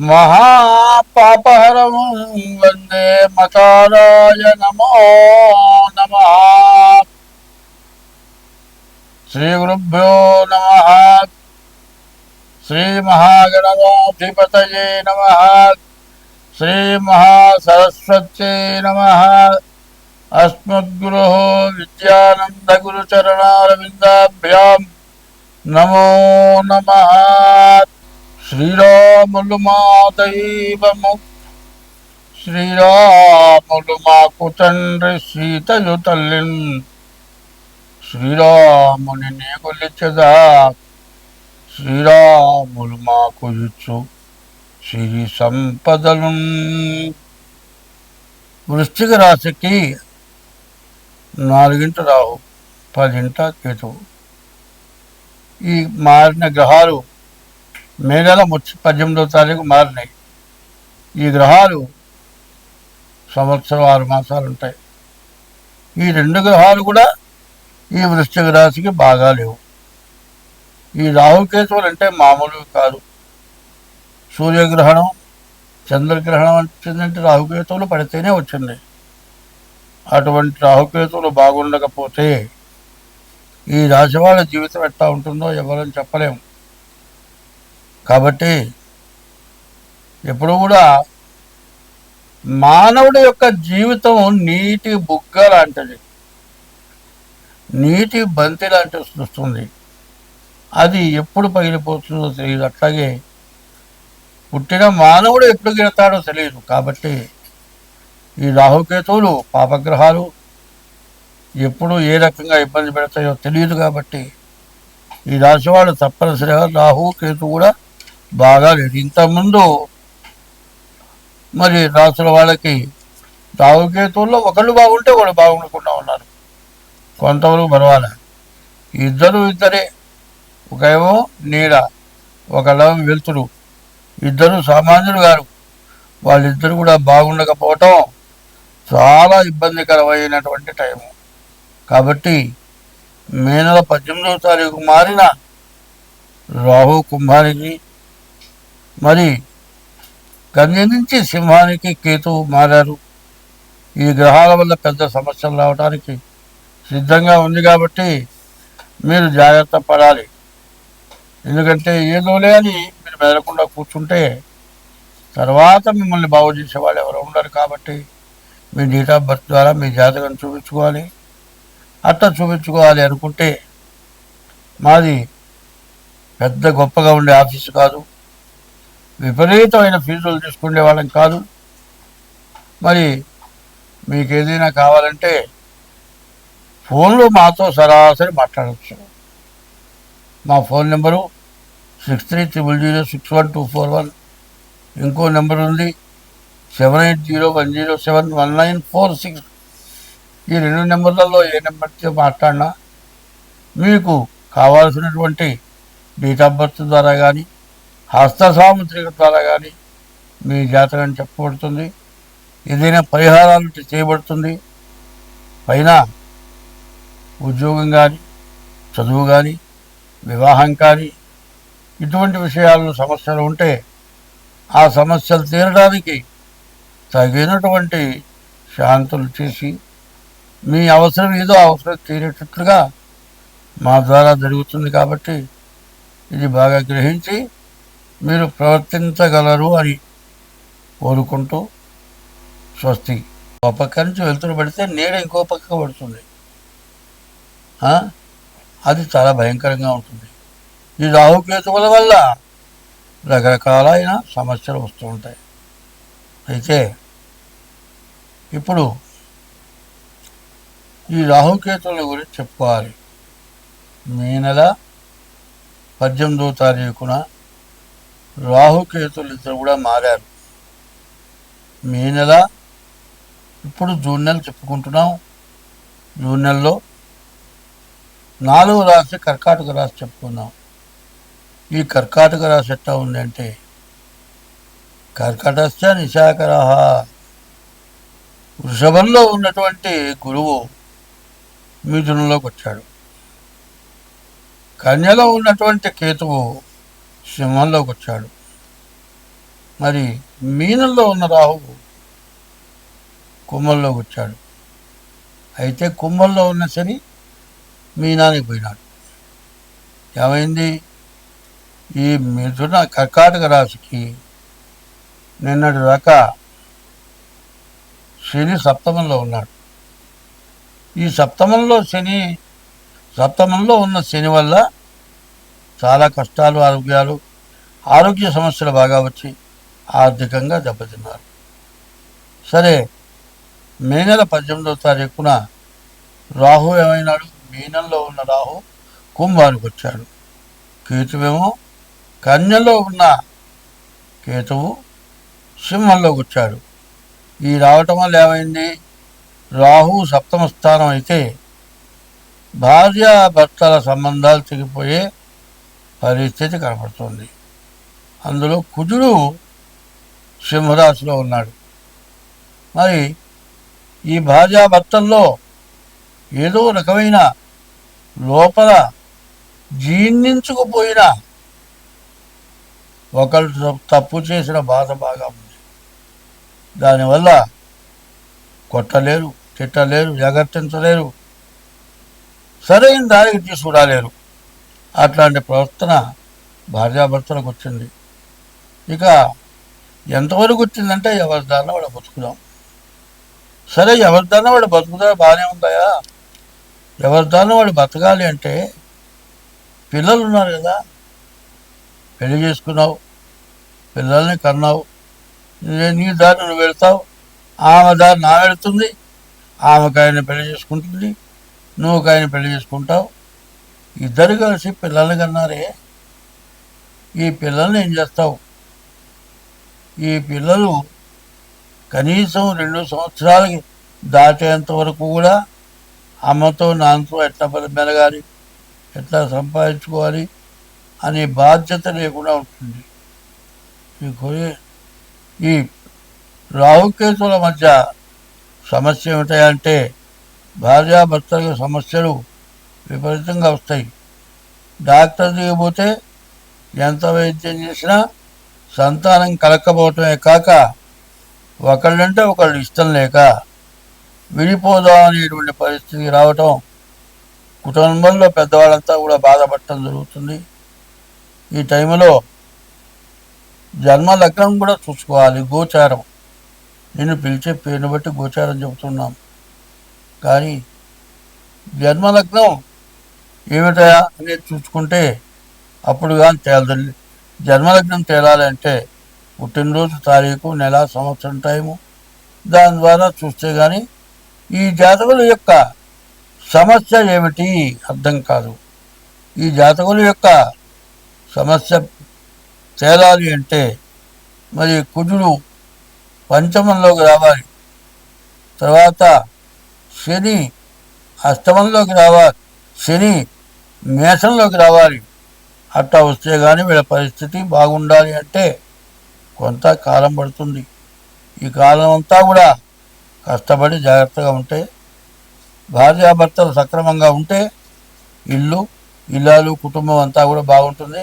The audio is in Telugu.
మహాపాపహరం వందే మకారాయ నమో నమ. శ్రీ గురుభ్యో నమ. శ్రీ మహాగణాధిపతయే నమ. శ్రీ మహాసరస్వత్యై నమ. అస్మద్గురు విద్యానందగురుచరణారవిందాభ్యాం. నమో నమ. శ్రీరాములు మా దైవము. శ్రీరాములు మాకు తండ్రి సీతయు తల్లి శ్రీరాముని నీకులిచ్చదా శ్రీరాములు మాకు ఇచ్చు సిరి సంపదలు వృశ్చిక రాశికి నాలుగింట రావు పదింట కేతువు. ఈ మారిన గ్రహాలు మే నెల ముచ్చ పద్దెనిమిదవ తారీఖు మారినాయి. ఈ గ్రహాలు సంవత్సరం ఆరు మాసాలు ఉంటాయి. ఈ రెండు గ్రహాలు కూడా ఈ వృశ్చిక రాశికి బాగా లేవు. ఈ రాహుకేతువులు అంటే మామూలు కాదు. సూర్యగ్రహణం చంద్రగ్రహణం వచ్చిందంటే రాహుకేతువులు పడితేనే వచ్చింది. అటువంటి రాహుకేతువులు బాగుండకపోతే ఈ రాశి వాళ్ళ జీవితం ఎట్లా ఉంటుందో ఎవరని చెప్పలేము. కాబట్టి ఎప్పుడు కూడా మానవుడి యొక్క జీవితం నీటి బుగ్గ లాంటిది. నీటి బంతి లాంటి వస్తుంది. అది ఎప్పుడు పగిలిపోతుందో తెలియదు. అట్లాగే పుట్టిన మానవుడు ఎప్పుడు గిడతాడో తెలియదు. కాబట్టి ఈ రాహుకేతువులు పాపగ్రహాలు ఎప్పుడు ఏ రకంగా ఇబ్బంది పెడతాయో తెలియదు కాబట్టి ఈ రాశి వాళ్ళు తప్పనిసరిగా రాహు కేతు కూడా బాగా లేదు. ఇంతకుముందు మరి రాసుల వాళ్ళకి రావుకేతుల్లో ఒకళ్ళు బాగుంటే వాళ్ళు బాగుండకుండా ఉన్నారు. కొంతవరకు పర్వాలే. ఇద్దరు ఇద్దరే. ఒకేమో నీడ ఒకళ్ళేమో వెలుతురు. ఇద్దరు సామాన్యులు గారు. వాళ్ళిద్దరు కూడా బాగుండకపోవటం చాలా ఇబ్బందికరమైనటువంటి టైము. కాబట్టి మే నెల పద్దెనిమిదవ తారీఖు మారిన రాహు కుంభానికి మరి కన్య నుంచి సింహానికి కేతువు మారారు. ఈ గ్రహాల వల్ల పెద్ద సమస్యలు రావడానికి సిద్ధంగా ఉంది కాబట్టి మీరు జాగ్రత్త పడాలి. ఎందుకంటే ఏదోలే అని మీరు మెదలకుండా కూర్చుంటే తర్వాత మిమ్మల్ని బాగు చేసేవాళ్ళు ఎవరు ఉండరు కాబట్టి మీ డేట్ ఆఫ్ బర్త్ ద్వారా మీ జాతకం చూపించుకోవాలి. అట్లా చూపించుకోవాలి అనుకుంటే మాది పెద్ద గొప్పగా ఉండే ఆఫీసు కాదు. విపరీతమైన ఫీజులు తీసుకునే వాళ్ళం కాదు. మరి మీకు ఏదైనా కావాలంటే ఫోన్లో మాతో సరాసరి మాట్లాడవచ్చు మా phone number six three triple zero six one two four one. ఇంకో నెంబర్ ఉంది seven eight zero one zero seven one nine four six. ఈ రెండు నెంబర్లలో ఏ నెంబర్తో మాట్లాడినా మీకు కావాల్సినటువంటి డేట్ ఆఫ్ బర్త్ ద్వారా కానీ హస్త సాముద్రిక ద్వారా కానీ మీ జాతకం చెప్పబడుతుంది. ఏదైనా పరిహారాలు చేయబడుతుంది. పైన ఉద్యోగం కానీ చదువు కానీ వివాహం కానీ ఇటువంటి విషయాల్లో సమస్యలు ఉంటే ఆ సమస్యలు తీరడానికి తగినటువంటి శాంతులు చేసి మీ అవసరం ఏదో అవసరం తీరేటట్లుగా మా ద్వారా జరుగుతుంది కాబట్టి ఇది బాగా గ్రహించి మీరు ప్రవర్తించగలరు అని కోరుకుంటూ స్వస్తి. ఒక పక్క నుంచి వెళ్తున్న పడితే నీడ ఇంకో పక్క పడుతుంది. అది చాలా భయంకరంగా ఉంటుంది. ఈ రాహుకేతువుల వల్ల రకరకాలైన సమస్యలు వస్తూ ఉంటాయి. అయితే ఇప్పుడు ఈ రాహుకేతువుల గురించి చెప్పుకోవాలి. మే నెల పద్దెనిమిదో తారీఖున రాహుకేతులు ఇద్దరు కూడా మారారు. మే నెల ఇప్పుడు జూన్ నెల చెప్పుకుంటున్నాం. జూన్ నెలలో నాలుగు రాశి కర్కాటక రాశి చెప్పుకుందాం. ఈ కర్కాటక రాశి ఎట్లా ఉందంటే అంటే కర్కటస్థ వృషభంలో ఉన్నటువంటి గురువు మిథునంలోకి వచ్చాడు. కన్యలో ఉన్నటువంటి కేతువు సింహంలోకి వచ్చాడు మరి మీనంలో ఉన్న రాహువు కుంభంలోకి వచ్చాడు అయితే కుంభంలో ఉన్న శని మీనానికి పోయినాడు. ఏమైంది? ఈ మిథున కర్కాటక రాశికి నిన్నటి దాకా శని సప్తమంలో ఉన్నాడు. ఈ సప్తమంలో శని సప్తమంలో ఉన్న శని వల్ల చాలా కష్టాలు ఆరోగ్యాలు ఆరోగ్య సమస్యలు బాగా వచ్చి ఆర్థికంగా దెబ్బతిన్నారు. సరే మే నెల పద్దెనిమిదవ తారీఖున రాహు ఏమైనాడు? మీనంలో ఉన్న రాహు కుంభానికి వచ్చాడు. కేతువేమో కన్యలో ఉన్న కేతువు సింహంలోకి వచ్చాడు. ఈ రావటం వల్ల ఏమైంది? రాహు సప్తమ స్థానం అయితే భార్య భర్తల సంబంధాలు తెగిపోయే పరిస్థితి కనపడుతుంది. అందులో కుజుడు సింహరాశిలో ఉన్నాడు. మరి ఈ భార్యాభర్తల్లో ఏదో రకమైన లోపల జీర్ణించుకుపోయిన ఒకళ్ళు తప్పు- తప్పు చేసిన బాధ బాగా ఉంది. దానివల్ల కొట్టలేరు తిట్టలేరు జాగ్రత్తించలేరు సరైన దారికి తీసుకురాలేరు. అట్లాంటి ప్రవర్తన భార్యాభర్తలకు వచ్చింది. ఇక ఎంతవరకు వచ్చిందంటే ఎవరి దారిన వాడు బతుకుదాం. సరే ఎవరి దారిన వాడు బతుకుదా బాగానే ఉందాయా? ఎవరి దారిన వాడు బతకాలి అంటే పిల్లలు ఉన్నారు కదా. పెళ్ళి చేసుకున్నావు పిల్లల్ని కన్నావు. నీ- దారి నువ్వు వెళ్తావు. ఆమె దారి నా వెళుతుంది. ఆమెకు ఆయన పెళ్ళి చేసుకుంటుంది. నువ్వు ఒక ఆయన పెళ్ళి చేసుకుంటావు. ఇద్దరు కలిసి పిల్లలు కన్నారే. ఈ పిల్లల్ని ఏం చేస్తావు? ఈ పిల్లలు కనీసం రెండు సంవత్సరాలకి దాటేంత వరకు కూడా అమ్మతో నాన్నతో ఎట్లా మెలగాలి ఎట్లా సంపాదించుకోవాలి అనే బాధ్యత లేకుండా ఉంటుంది. ఈ కొరి- ఈ రాహుకేతుల మధ్య సమస్య ఏమిటంటే భార్యాభర్తల సమస్యలు విపరీతంగా వస్తాయి. డాక్టర్ దిగిపోతే ఎంత వైద్యం చేసినా సంతానం కలక్కపోవటమే కాక ఒకళ్ళంటే ఒకళ్ళు ఇష్టం లేక విడిపోదాం అనేటువంటి పరిస్థితి రావటం కుటుంబంలో పెద్దవాళ్ళంతా కూడా బాధపడటం జరుగుతుంది. ఈ టైంలో జన్మ లగ్నం కూడా చూసుకోవాలి గోచారం. నేను పిలిచే పేరుని బట్టి గోచారం చెబుతున్నాం. కానీ జన్మ లగ్నం ఏమిటయా అనేది చూసుకుంటే అప్పుడు కానీ తేలదండి. జన్మలగ్నం తేలాలంటే పుట్టినరోజు తారీఖు నెల సంవత్సరం టైము. దాని ద్వారా చూస్తే కానీ ఈ జాతకుల యొక్క సమస్య ఏమిటి అర్థం కాదు. ఈ జాతకుల యొక్క సమస్య తేలాలి అంటే మరి కుజుడు పంచమంలోకి రావాలి. తర్వాత శని అష్టమంలోకి రావాలి. శని మేషంలోకి రావాలి. అట్టా వస్తే కానీ వీళ్ళ పరిస్థితి బాగుండాలి అంటే కొంత కాలం పడుతుంది. ఈ కాలం అంతా కూడా కష్టపడి జాగ్రత్తగా ఉంటే భార్యాభర్తలు సక్రమంగా ఉంటే ఇల్లు ఇల్లాలు కుటుంబం అంతా కూడా బాగుంటుంది.